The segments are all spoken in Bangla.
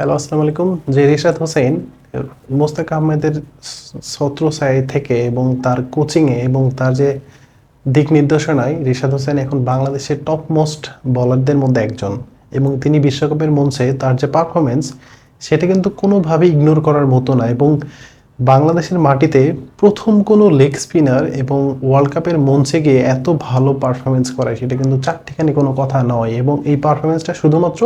হ্যালো, আসসালামু আলাইকুম। যে রিশাদ হোসেন, মোস্তাক আহমেদের ছত্রছায় থেকে এবং তার কোচিংয়ে এবং তার যে দিক নির্দেশনায় রিশাদ হোসেন এখন বাংলাদেশের টপ মোস্ট বলারদের মধ্যে একজন এবং তিনি বিশ্বকাপের মঞ্চে তার যে পারফরমেন্স সেটা কিন্তু কোনোভাবে ইগনোর করার মতো না এবং বাংলাদেশের মাটিতে প্রথম কোনো লেগ স্পিনার এবং ওয়ার্ল্ড কাপের মঞ্চে গিয়ে এত ভালো পারফরমেন্স করায়, সেটা কিন্তু চারটিখানি কোনো কথা নয় এবং এই পারফরমেন্সটা শুধুমাত্র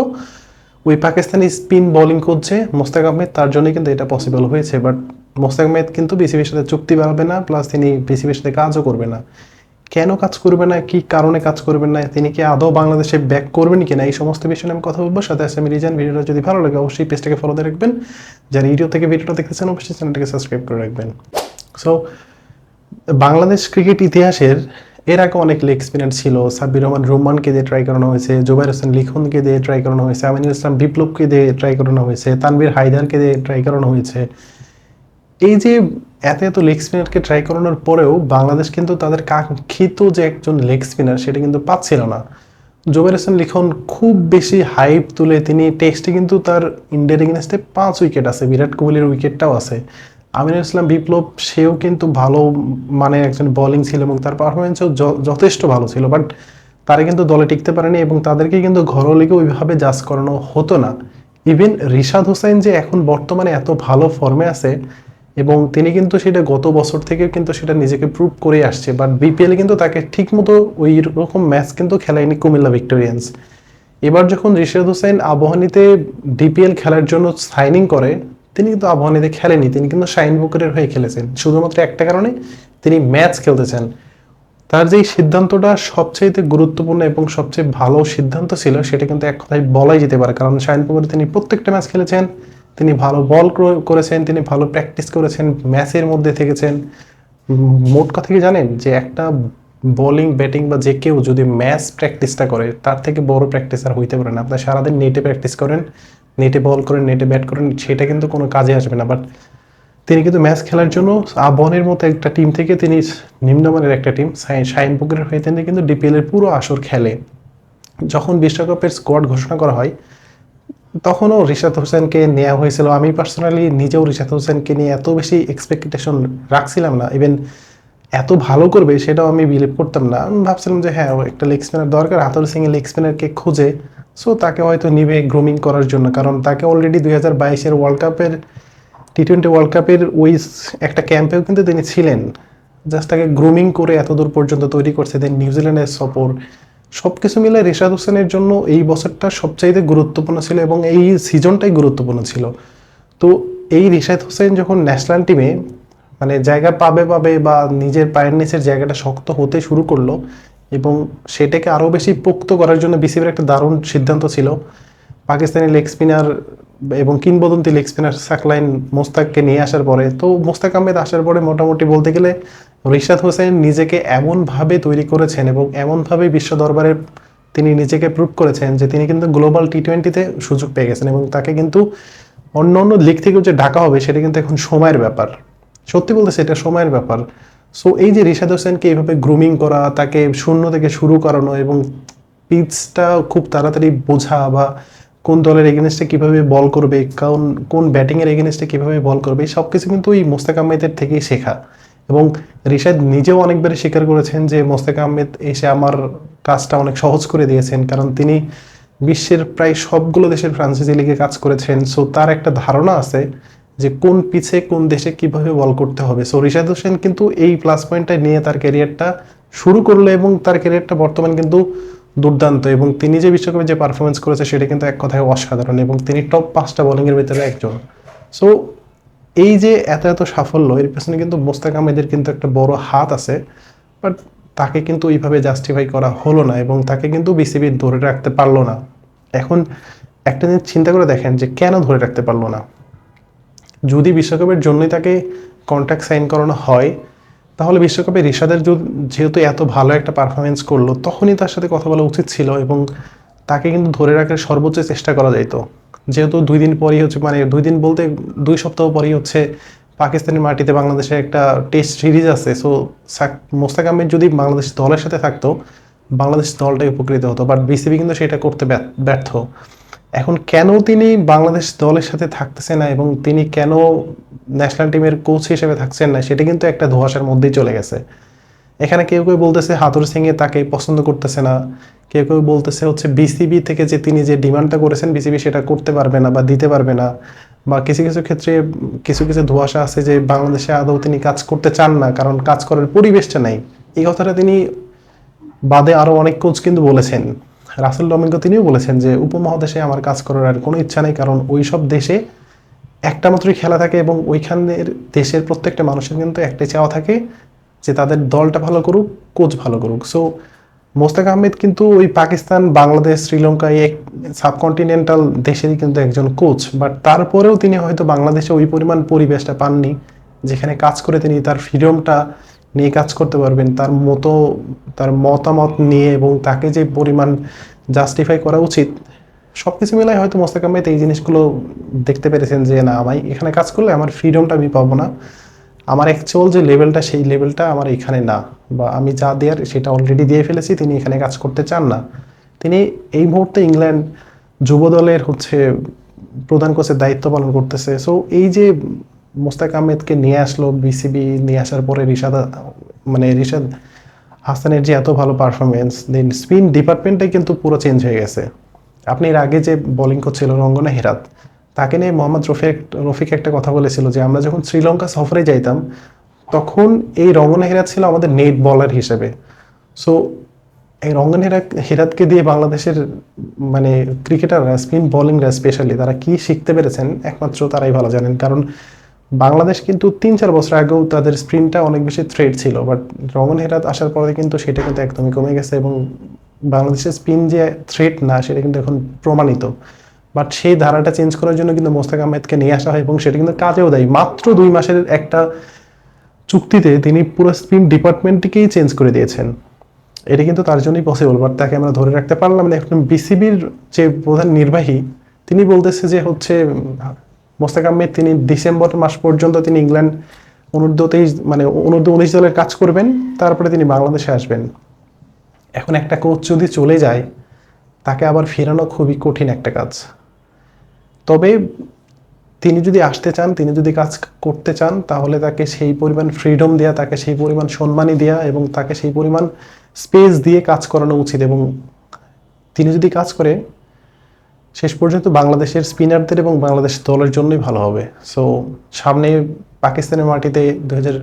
ওই পাকিস্তানি স্পিন বোলিং করছে মোস্তাক আহমেদ, তার জন্য কিন্তু এটা পসিবল হয়েছে। বাট মোস্তাক আহমেদ কিন্তু বিসিবির সাথে চুক্তি বাড়াবে না প্লাস তিনি বিসিবির সাথে কাজও করবে না। কেন কাজ করবে না? কি কারণে কাজ করবেন না? তিনি কি আদৌ বাংলাদেশে ব্যাক করবেন কিনা? এই সমস্ত বিষয়ে আমি কথা বলব। সাথে আছে আমি রিজান। ভিডিওটা যদি ভালো লাগে, অবশ্যই পেজটাকে ফলো দিয়ে রাখবেন। যারা ভিডিও থেকে ভিডিওটা দেখতেছেন, অবশ্যই চ্যানেলটাকে সাবস্ক্রাইব করে রাখবেন। সো বাংলাদেশ ক্রিকেট ইতিহাসের এর আগে অনেক লেগ স্পিনার ছিল। সাব্বির রহমান রোমানকে দিয়ে ট্রাই করানো হয়েছে, জুবাইর হোসেন লিখনকে দিয়ে ট্রাই করানো হয়েছে, আমিনুল ইসলাম বিপ্লবকে দিয়ে ট্রাই করানো হয়েছে, তানভীর হায়দারকে দিয়ে ট্রাই করানো হয়েছে। এই যে এত এত লেগ স্পিনারকে ট্রাই করানোর পরেও বাংলাদেশ কিন্তু তাদের কাঙ্ক্ষিত যে একজন লেগ স্পিনার সেটা কিন্তু পাচ্ছিল না। জুবাইর হোসেন লিখন খুব বেশি হাইপ তুলে তিনি টেস্টে কিন্তু তার ইন্ডিয়ার এগেনস্টে পাঁচ উইকেট আছে, বিরাট কোহলির উইকেটটাও আছে। আমিনুল ইসলাম বিপ্লব, সেও কিন্তু ভালো মানে একজন বোলিং ছিল এবং তার পারফরমেন্সও যথেষ্ট ভালো ছিল বাট তারা কিন্তু দলে টিকতে পারেনি এবং তাদেরকে কিন্তু ঘরোয়া লিগে ওইভাবে জাজ করানো হতো না। ইভেন রিশাদ হোসেন যে এখন বর্তমানে এত ভালো ফর্মে আছে এবং তিনি কিন্তু সেটা গত বছর থেকে কিন্তু সেটা নিজেকে প্রুভ করে আসছে বাট বিপিএলে কিন্তু তাকে ঠিকমতো ওই রকম ম্যাচ কিন্তু খেলায়নি কুমিল্লা ভিক্টোরিয়ান্স এবার যখন রিশাদ হোসেন আবহানিতে ডিপিএল খেলার জন্য সাইনিং করে তিনি কিন্তু আবহানিতে খেলেনি তিনি কিন্তু শাইন বুকারের হয়ে খেলেছেন। শুধুমাত্র একটা কারণে তিনি ম্যাচ খেলতেছেন। তার যেই সিদ্ধান্তটা সবচেয়ে গুরুত্বপূর্ণ এবং সবচেয়ে ভালো সিদ্ধান্ত ছিল, সেটা কিন্তু এক কথায় বলাই যেতে পারে। কারণ শাইন পুকুরে তিনি প্রত্যেকটা ম্যাচ খেলেছেন, তিনি ভালো বল করেছেন, তিনি ভালো প্র্যাকটিস করেছেন, ম্যাচের মধ্যে থেকেছেন। মোট কথা কি জানেন? যে একটা বোলিং, ব্যাটিং বা যে কেউ যদি ম্যাচ প্র্যাকটিসটা করে, তার থেকে বড় প্র্যাকটিস আর হইতে পারে না। আপনার সারাদিন নেটে প্র্যাকটিস করেন নেটে বল করেন, নেটে ব্যাট করেন, সেটা কিন্তু কোনো কাজে আসবে না। বাট তিনি কিন্তু ম্যাচ খেলার জন্য আবহনের মতো একটা টিম থেকে তিনি নিম্নমানের একটা টিম শাইন পুকুরের হয়ে তিনি কিন্তু ডিপিএল এর পুরো আসর খেলে। যখন বিশ্বকাপের স্কোয়াড ঘোষণা করা হয়, তখনও রিশাদ হোসেনকে নেওয়া হয়েছিল। আমি পার্সোনালি নিজেও রিশাদ হোসেনকে নিয়ে এত বেশি এক্সপেকটেশন রাখছিলাম না। ইভেন এত ভালো করবে সেটাও আমি বিলিভ করতাম না। আমি ভাবছিলাম যে হ্যাঁ একটা লেগ স্পিনার দরকার। হাতুর সিং লেগ স্পিনারকে খুঁজে সো তাকে হয়তো নিবে গ্রুমিং করার জন্য, কারণ তাকে অলরেডি দুই হাজার বাইশের ওয়ার্ল্ড কাপের টি টোয়েন্টি ওয়ার্ল্ড কাপের ওই একটা ক্যাম্পেও কিন্তু তিনি ছিলেন। জাস্ট তাকে গ্রুমিং করে এত দূর পর্যন্ত তৈরি করছে দেন নিউজিল্যান্ডের সফর সব কিছু মিলে রিশাদ হোসেনের জন্য এই বছরটা সবচাইতে গুরুত্বপূর্ণ ছিল এবং এই সিজনটাই গুরুত্বপূর্ণ ছিল। তো এই রিশাদ হোসেন যখন ন্যাশনাল টিমে মানে জায়গা পাবে পাবে বা নিজের পায়ের নিচের জায়গাটা শক্ত হতে শুরু করল এবং সেটাকে আরও বেশি পোক্ত করার জন্য বিসিবির একটা দারুণ সিদ্ধান্ত ছিল। পাকিস্তানি লেগ স্পিনার এবং কিংবদন্তি লেগ স্পিনার সাকলাইন মোস্তাককে নিয়ে আসার পরে, তো মোস্তাক আহমেদ আসার পরে মোটামুটি বলতে গেলে রিশাদ হোসেন নিজেকে এমনভাবে তৈরি করেছেন এবং এমনভাবে বিশ্ব দরবারে তিনি নিজেকে প্রুভ করেছেন যে তিনি কিন্তু গ্লোবাল টি টোয়েন্টিতে সুযোগ পেয়ে গেছেন এবং তাকে কিন্তু অন্য অন্য লিগ থেকেও যে ডাকা হবে সেটা কিন্তু এখন সময়ের ব্যাপার। সত্যি বলতে সেটা সময়ের ব্যাপার। সো এই যে রিশাদ হোসেনকে এইভাবে গ্রুমিং করা, তাকে শূন্য থেকে শুরু করানো এবং পিচটা খুব তাড়াতাড়ি বোঝা বা কোন দলের এগেনস্টে কীভাবে বল করবে কোন কোন ব্যাটিংয়ের এগেনস্টে কীভাবে বল করবে সব কিছু কিন্তু ওই মোস্তাক আহমেদের থেকেই শেখা। এবং রিশাদ নিজেও অনেকবারই স্বীকার করেছেন যে মোস্তাক আহমেদ এসে আমার কাজটা অনেক সহজ করে দিয়েছেন, কারণ তিনি বিশ্বের প্রায় সবগুলো দেশের ফ্রান্সাইজি লিগে কাজ করেছেন। সো তার একটা ধারণা আছে যে কোন পিছে কোন দেশে কীভাবে বল করতে হবে। সো রিশাদ হোসেন কিন্তু এই প্লাস পয়েন্টটা নিয়ে তার ক্যারিয়ারটা শুরু করল এবং তার ক্যারিয়ারটা বর্তমান কিন্তু দুর্দান্ত এবং তিনি যে বিশ্বকাপে যে পারফরমেন্স করেছে সেটা কিন্তু এক কথায় অসাধারণ এবং তিনি টপ পাঁচটা বোলিংয়ের ভিতরে একজন। সো এই যে এত এত সাফল্য, এর পেছনে কিন্তু মোস্তাক আহমেদের কিন্তু একটা বড় হাত আছে বাট তাকে কিন্তু ওইভাবে জাস্টিফাই করা হলো না এবং তাকে কিন্তু বিসিবি ধরে রাখতে পারল না। এখন একটা জিনিস চিন্তা করে দেখেন যে কেন ধরে রাখতে পারল না? যদি বিশ্বকাপের জন্যই তাকে কন্ট্রাক্ট সাইন করানো হয়, তাহলে বিশ্বকাপে রিশাদের যেহেতু এত ভালো একটা পারফরমেন্স করল, তখনই তার সাথে কথা বলা উচিত ছিল এবং তাকে কিন্তু ধরে রাখার সর্বোচ্চ চেষ্টা করা যাইতো। যেহেতু দুই দিন পরই হচ্ছে মানে দুই দিন বলতে দুই সপ্তাহ পরই হচ্ছে পাকিস্তানের মাটিতে বাংলাদেশের একটা টেস্ট সিরিজ আছে। সো মোস্তাক আহমেদ যদি বাংলাদেশ দলের সাথে থাকতো, বাংলাদেশ দলটাই উপকৃত হতো। বাট বিসিবি কিন্তু সেটা করতে ব্যর্থ। এখন কেন তিনি বাংলাদেশ দলের সাথে থাকতেছে না এবং তিনি কেন ন্যাশনাল টিমের কোচ হিসেবে থাকছেন না, সেটা কিন্তু একটা ধোঁয়াশার মধ্যেই চলে গেছে। এখানে কেউ কেউ বলতেছে হাতুর সিংয়ে তাকে পছন্দ করতেছে না। কেউ কেউ বলতেছে হচ্ছে বিসিবি থেকে যে তিনি যে ডিমান্ডটা করেছেন বিসিবি সেটা করতে পারবে না বা দিতে পারবে না। বা কিছু কিছু ক্ষেত্রে কিছু কিছু ধোঁয়াশা আছে যে বাংলাদেশে আদৌ তিনি কাজ করতে চান না, কারণ কাজ করার পরিবেশটা নাই। এই কথাটা তিনি বাদে আরও অনেক কোচ কিন্তু বলেছেন। রাসেল ডমিঙ্গো তিনিও বলেছেন যে উপমহাদেশে আমার কাজ করার আর কোনো ইচ্ছা নেই, কারণ ওই সব দেশে একটা মাত্রই খেলা থাকে এবং ওইখানের দেশের প্রত্যেকটা মানুষের কিন্তু একটাই চাওয়া থাকে যে তাদের দলটা ভালো করুক, কোচ ভালো করুক। সো মোস্তাক আহমেদ কিন্তু ওই পাকিস্তান, বাংলাদেশ, শ্রীলঙ্কা এই সাবকন্টিনেন্টাল দেশেরই কিন্তু একজন কোচ, বাট তারপরেও তিনি হয়তো বাংলাদেশে ওই পরিমাণ পরিবেশটা পাননি, যেখানে কাজ করে তিনি তার ফ্রিডমটা নিয়ে কাজ করতে পারবেন। তার মতো, তার মতামত নিয়ে এবং তাকে যে পরিমাণ জাস্টিফাই করা উচিত সব কিছু মিলাই হয়তো মোস্তাক আহমেদ এই জিনিসগুলো দেখতে পেরেছেন যে, না আমি এখানে কাজ করলে আমার ফ্রিডমটা আমি পাবো না। আমার অ্যাকচুয়াল যে লেভেলটা সেই লেভেলটা আমার এখানে না। বা আমি যা দেওয়ার সেটা অলরেডি দিয়ে ফেলেছি, তিনি এখানে কাজ করতে চান না। তিনি এই মুহূর্তে ইংল্যান্ড যুব দলের হচ্ছে প্রধান কোচের দায়িত্ব পালন করতেছে। সো এই যে মোস্তাক আহমেদকে নিয়ে আসলো বিসিবি নিয়ে আসার পরে রিশাদ মানে রিশাদ হাসানের যে এত ভালো পারফরমেন্স দেন স্পিন ডিপার্টমেন্টটাই কিন্তু পুরো চেঞ্জ হয়ে গেছে। আপনি এর আগে যে বোলিং কোচ ছিল রঙ্গনা হেরাত, তাকে নিয়ে মোহাম্মদ রফিক রফিক একটা কথা বলেছিল যে, আমরা যখন শ্রীলঙ্কা সফরে যাইতাম, তখন এই রঙ্গনা হেরাত ছিল আমাদের নেট বলার হিসেবে। সো এই রঙ্গন হেরাত, হেরাতকে দিয়ে বাংলাদেশের মানে ক্রিকেটাররা স্পিন বোলিংরা স্পেশালি তারা কি শিখতে পেরেছেন, একমাত্র তারাই ভালো জানেন। কারণ বাংলাদেশ কিন্তু তিন চার বছর আগেও তাদের স্প্রিনটা অনেক বেশি থ্রেড ছিল বাট রঙ্গন হেরাত আসার পরে কিন্তু সেটা কিন্তু একদমই কমে গেছে এবং বাংলাদেশের স্পিন যে থ্রেট না, সেটা কিন্তু এখন প্রমাণিত। বাট সেই ধারাটা চেঞ্জ করার জন্য কিন্তু মোস্তাক আহমেদকে নিয়ে আসা হয় এবং সেটা কিন্তু কাজেও দেয়। মাত্র দুই মাসের একটা চুক্তিতে তিনি পুরো স্পিন ডিপার্টমেন্টটিকেই চেঞ্জ করে দিয়েছেন। এটা কিন্তু তার জন্যই পসিবল বাট তাকে আমরা ধরে রাখতে পারলাম না। এখন বিসিবির যে প্রধান নির্বাহী, তিনি বলতেছে যে হচ্ছে মোস্তাক আহমেদ তিনি ডিসেম্বর মাস পর্যন্ত তিনি ইংল্যান্ড অনূর্ধ্ব তেইশ মানে অনূর্ধ্ব উনিশ দলের কাজ করবেন, তারপরে তিনি বাংলাদেশে আসবেন। এখন একটা কোচ যদি চলে যায়, তাকে আবার ফেরানো খুবই কঠিন একটা কাজ। তবে তিনি যদি আসতে চান, তিনি যদি কাজ করতে চান, তাহলে তাকে সেই পরিমাণ ফ্রিডম দেওয়া তাকে সেই পরিমাণ সম্মানী দেওয়া এবং তাকে সেই পরিমাণ স্পেস দিয়ে কাজ করানো উচিত এবং তিনি যদি কাজ করে শেষ পর্যন্ত বাংলাদেশের স্পিনারদের এবং বাংলাদেশ দলের জন্যই ভালো হবে। সো সামনে পাকিস্তানের মাটিতে দু হাজার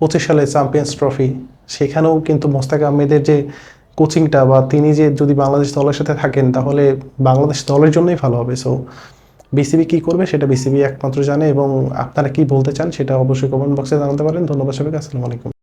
পঁচিশ সালে চ্যাম্পিয়ন্স ট্রফি সেখানেও কিন্তু মোস্তাক আহমেদের যে কোচিংটা বা তিনি যে যদি বাংলাদেশ দলের সাথে থাকেন, তাহলে বাংলাদেশ দলের জন্যই ভালো হবে। সো বিসিবি কি করবে সেটা বিসিবি একমাত্র জানে এবং আপনারা কি বলতে চান সেটা অবশ্যই কমেন্ট বক্সে জানাতে পারেন। ধন্যবাদ সবাইকে, আসসালামু আলাইকুম।